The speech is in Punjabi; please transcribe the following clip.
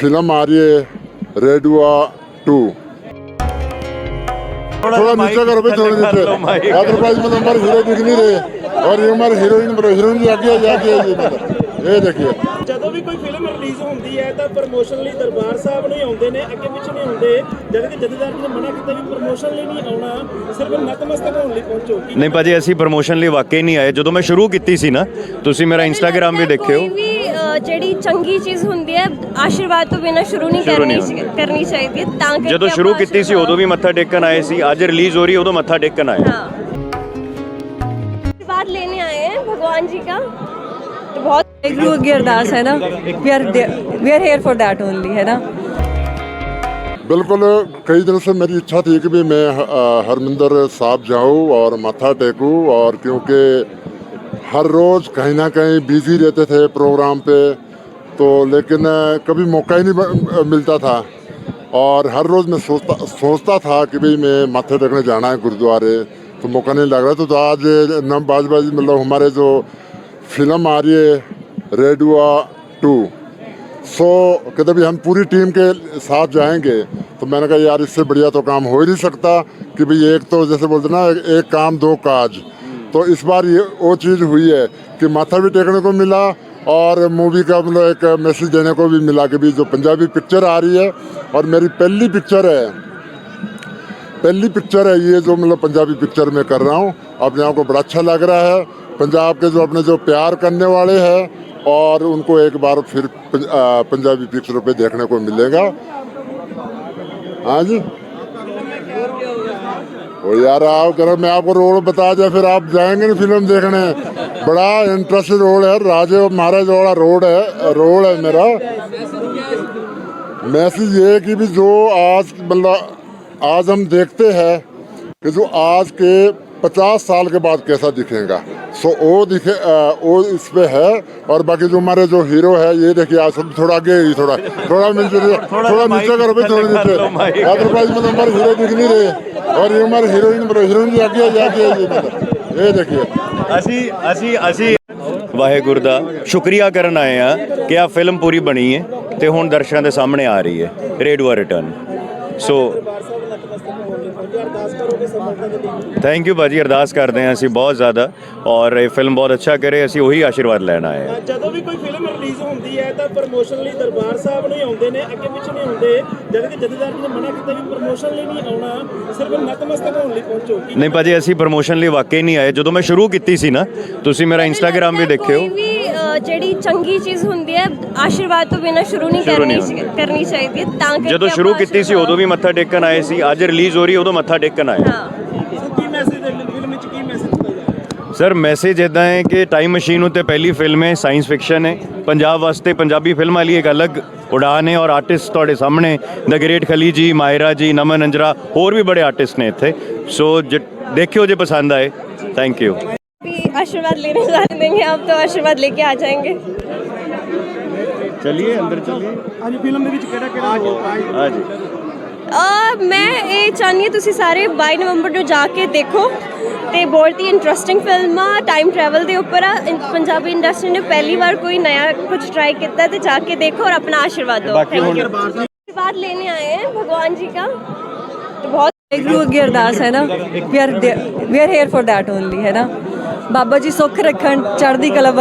फिल्म आ रही है रेडुआ टू थोड़ा नीचे करो भाई थोड़ा नीचे अदरवाइज मतलब हमारे हीरो दिख नहीं रहे और ये हमारे हीरोइन हीरोइन आगे आगे ये मतलब ये देखिए ਜਦੋਂ ਵੀ ਕੋਈ ਫਿਲਮ ਰਿਲੀਜ਼ ਹੁੰਦੀ ਹੈ ਤਾਂ ਪ੍ਰੋਮੋਸ਼ਨ ਲਈ ਦਰਬਾਰ ਸਾਹਿਬ ਨੂੰ ਹੀ ਆਉਂਦੇ ਨੇ ਅੱਗੇ ਪਿੱਛੇ ਨਹੀਂ ਆਉਂਦੇ ਜਦ ਕਿ ਜਥੇਦਾਰ ਜੀ ਨੇ ਮਨਾ ਕੀਤਾ ਵੀ ਪ੍ਰੋਮੋਸ਼ਨ ਲਈ ਨਹੀਂ ਆਉਣਾ ਸਿਰਫ ਨਤਮਸਤਕ ਹੋਣ ਲਈ ਪਹੁੰਚੋ ਕੀ ਨਹੀਂ ਭਾਜੀ ਅਸੀਂ ਪ੍ਰੋਮੋਸ਼ਨ ਲਈ ਵਾਕਈ ਨਹੀਂ ਆਏ ਜਦੋਂ ਮੈਂ ਸ਼ੁਰੂ ਕੀਤੀ ਸੀ ਨਾ ਤੁਸੀਂ ਮੇਰਾ ਇੰਸਟਾਗ੍ਰam ਵੀ ਦੇਖਿਓ ਕੋਈ ਵੀ ਅ, ਜਿਹੜੀ ਚੰਗੀ ਚੀਜ਼ ਹੁੰਦੀ ਹੈ ਆਸ਼ੀਰਵਾਦ ਤੋਂ ਬਿਨਾਂ ਸ਼ੁਰੂ ਨਹੀਂ ਸ਼ੁਰੂ ਨਹੀਂ ਕਰਨੀ ਕਰਨੀ ਚਾਹੀਦੀ ਹੈ ਤਾਂ ਕਰਕੇ ਜਦੋਂ ਸ਼ੁਰੂ ਆਪਾਂ ਕੀਤੀ ਸੀ ਉਦੋਂ ਵੀ ਮੱਥਾ ਟੇਕਣ ਆਏ ਸੀ ਅੱਜ ਰਿਲੀਜ਼ ਹੋ ਰਹੀ ਹੈ ਉਦੋਂ ਮੱਥਾ ਟੇਕਣ ਆਏ हाँ आशीर्वाद लेने आए हैं भगवान जी का तो बहुत गुरु की अरदास है ना we are we are here for that only है ना बिल्कुल कई दिन से मेरी इच्छा थी कि भी मैं अ, हरमिंदर साहब जाऊं और माथा टेकूं और क्योंकि हर रोज़ कहीं ना कहीं बिज़ी रहते थे प्रोग्राम पे तो लेकिन कभी मौका ही नहीं मिलता था। और हर रोज़ मैं सोचता सोचता था कि भाई मैं माथे टेकने जाना है गुरुद्वारे तो मौका नहीं लग रहा तो, तो आज नम बाज बाज मतलब हमारे जो फ़िल्म आ रही है रेडुआ टू सो कहते भी हम पूरी टीम के साथ जाएँगे तो मैंने कहा यार इससे बढ़िया तो काम हो ही नहीं सकता कि भाई एक तो जैसे बोलते ना एक काम दो काज। तो इस बार ये वो चीज़ हुई है कि माथा भी टेकने को मिला और मूवी का मतलब एक मैसेज देने को भी मिला कि भी जो पंजाबी पिक्चर आ रही है और मेरी पहली पिक्चर है, पहली पिक्चर है ये जो मतलब पंजाबी पिक्चर में कर रहा हूँ। अपने आप को बड़ा अच्छा लग रहा है। पंजाब के जो अपने जो प्यार करने वाले हैं और उनको एक बार फिर पंजाबी पिक्चरों पे देखने को मिलेगा। हाँ जी? ओ यार आप करो मैं आपको रोल बता दें, फिर आप जाएँगे ना फ़िल्म देखने। बड़ा इंटरेस्टेड रोल है, राजे महाराज वाला रोड है, रोल है मेरा। मैसेज ये कि भी जो आज मतलब आज हम देखते हैं कि जो आज के 50 साल के बाद कैसा दिखेगा। सो वो दिखे अ, वो इस पे है और बाकी जो हमारे जो हीरो है ये देखिए आज सब थोड़ा आगे ही थोड़ा थोड़ा नीचे थोड़ा नीचे करो भाई थोड़ा नीचे अदरवाइज मतलब हमारे हीरो दिख नहीं रहे और ये हमारे हीरोइन हीरोइन आगे आगे ये मतलब ये देखिए ਅਸੀਂ ਅਸੀਂ ਅਸੀਂ ਵਾਹਿਗੁਰੂ ਦਾ ਸ਼ੁਕਰੀਆ ਕਰਨ ਆਏ ਆ ਕਿ ਆ ਫਿਲਮ ਪੂਰੀ ਬਣੀ ਹੈ ਤੇ ਹੁਣ ਦਰਸ਼ਕਾਂ ਦੇ ਸਾਹਮਣੇ ਆ ਰਹੀ ਹੈ ਰੇਡੂਆ ਰਿਟਰਨ ਸੋ ਥੈਂਕ ਯੂ ਭਾਜੀ ਅਰਦਾਸ ਕਰਦੇ ਹਾਂ ਅਸੀਂ ਬਹੁਤ ਜ਼ਿਆਦਾ। ਔਰ ਇਹ ਫਿਲਮ ਬਹੁਤ ਅੱਛਾ ਕਰੇ ਅਸੀਂ ਉਹੀ ਆਸ਼ੀਰਵਾਦ ਲੈਣ ਆਏ ਹਾਂ। ਜਦੋਂ ਵੀ ਕੋਈ ਫਿਲਮ ਰਿਲੀਜ਼ ਹੁੰਦੀ ਹੈ ਤਾਂ ਪ੍ਰੋਮੋਸ਼ਨ ਲਈ ਦਰਬਾਰ ਸਾਹਿਬ ਨੂੰ ਹੀ ਆਉਂਦੇ ਨੇ ਅੱਗੇ ਪਿੱਛੇ ਨਹੀਂ ਆਉਂਦੇ ਜਦ ਕਿ ਜਥੇਦਾਰ ਜੀ ਨੇ ਮਨਾ ਕੀਤਾ ਵੀ ਪ੍ਰੋਮੋਸ਼ਨ ਲਈ ਨਹੀਂ ਆਉਣਾ ਸਿਰਫ ਨਤਮਸਤਕ ਹੋਣ ਲਈ ਪਹੁੰਚੋ। ਨਹੀਂ ਭਾਜੀ ਅਸੀਂ ਪ੍ਰੋਮੋਸ਼ਨ ਲਈ ਵਾਕਈ ਨਹੀਂ ਆਏ। ਜਦੋਂ ਮੈਂ ਸ਼ੁਰੂ ਕੀਤੀ ਸੀ ਨਾ ਤੁਸੀਂ ਮੇਰਾ ਇੰਸਟਾਗ੍ਰam ਵੀ ਦੇਖਿਓ। ਜਿਹੜੀ ਚੰਗੀ ਚੀਜ਼ ਹੁੰਦੀ ਹੈ ਆਸ਼ੀਰਵਾਦ ਤੋਂ ਬਿਨਾਂ ਸ਼ੁਰੂ ਨਹੀਂ ਸ਼ੁਰੂ ਨਹੀਂ ਕਰਨੀ ਕਰਨੀ ਚਾਹੀਦੀ ਹੈ ਤਾਂ ਕਰਕੇ ਜਦੋਂ ਸ਼ੁਰੂ ਆਪਾਂ ਕੀਤੀ ਸੀ ਉਦੋਂ ਵੀ ਮੱਥਾ ਟੇਕਣ ਆਏ ਸੀ ਅੱਜ ਰਿਲੀਜ਼ ਹੋ ਰਹੀ ਹੈ ਉਦੋਂ ਮੱਥਾ ਟੇਕਣ ਆਏ। ਹਾਂ। ਸੋ ਕੀ ਮੈਸੇਜ ਫਿਲਮ ਵਿੱਚ ਕੀ ਮੈਸੇਜ ਦਿੱਤਾ ਜਾ ਰਿਹਾ? ਸਰ ਮੈਸੇਜ ਇਦਾਂ ਹੈ ਕਿ ਟਾਈਮ ਮਸ਼ੀਨ ਉੱਤੇ ਪਹਿਲੀ ਫਿਲਮ ਹੈ ਸਾਇੰਸ ਫਿਕਸ਼ਨ ਹੈ। ਪੰਜਾਬ ਵਾਸਤੇ ਪੰਜਾਬੀ ਫਿਲਮਾਂ ਲਈ ਇੱਕ ਅਲੱਗ ਉਡਾਨ ਹੈ ਔਰ ਆਰਟਿਸਟ ਤੁਹਾਡੇ ਸਾਹਮਣੇ ਦ ਗ੍ਰੇਟ ਖਲੀ ਜੀ ਮਾਇਰਾ ਜੀ ਨਮਨ ਅੰਜਰਾ ਹੋਰ ਵੀ ਬੜੇ ਆਰਟਿਸਟ ਨੇ ਇੱਥੇ। ਸੋ ਜ- ਦੇਖਿਓ ਜੇ ਪਸੰਦ ਆਏ। ਥੈਂਕ ਯੂ आशीर्वाद लेने जाने देंगे आप तो आशीर्वाद लेके आ जाएंगे। ਚਲਿਏ ਅੰਦਰ ਚਲਿਏ ਅੱਜ ਫਿਲਮ ਦੇ ਵਿੱਚ ਕਿਹੜਾ ਕਿਹੜਾ ਰੋਲ ਆ ਜੀ? ਆ ਜੀ ਆ ਮੈਂ ਇਹ ਚਾਹੁੰਦੀ ਹਾਂ ਤੁਸੀਂ ਸਾਰੇ 22 ਨਵੰਬਰ ਨੂੰ ਜਾ ਕੇ ਦੇਖੋ ਤੇ ਬਹੁਤ ਹੀ ਇੰਟਰਸਟਿੰਗ ਫਿਲਮ ਆ ਟਾਈਮ ਟਰੈਵਲ ਦੇ ਉੱਪਰ ਆ ਇਨ- ਪੰਜਾਬੀ ਇੰਡਸਟਰੀ ਨੇ ਪਹਿਲੀ ਵਾਰ ਕੋਈ ਨਵਾਂ ਕੁਝ ਟਰਾਈ ਕੀਤਾ ਤੇ ਜਾ ਕੇ ਦੇਖੋ ਔਰ ਆਪਣਾ ਆਸ਼ੀਰਵਾਦ ਦਿਓ ਬਾਕੀ ਹੁਣ आशीर्वाद लेने आए हैं भगवान जी का। तो बहुत ਵਾਹਿਗੁਰੂ ਅੱਗੇ ਅਰਦਾਸ ਹੈ ਨਾ we are where here for that only ਹੈ ਨਾ ਬਾਬਾ ਜੀ ਸੁੱਖ ਰੱਖਣ ਚੜ੍ਹਦੀ ਕਲਾ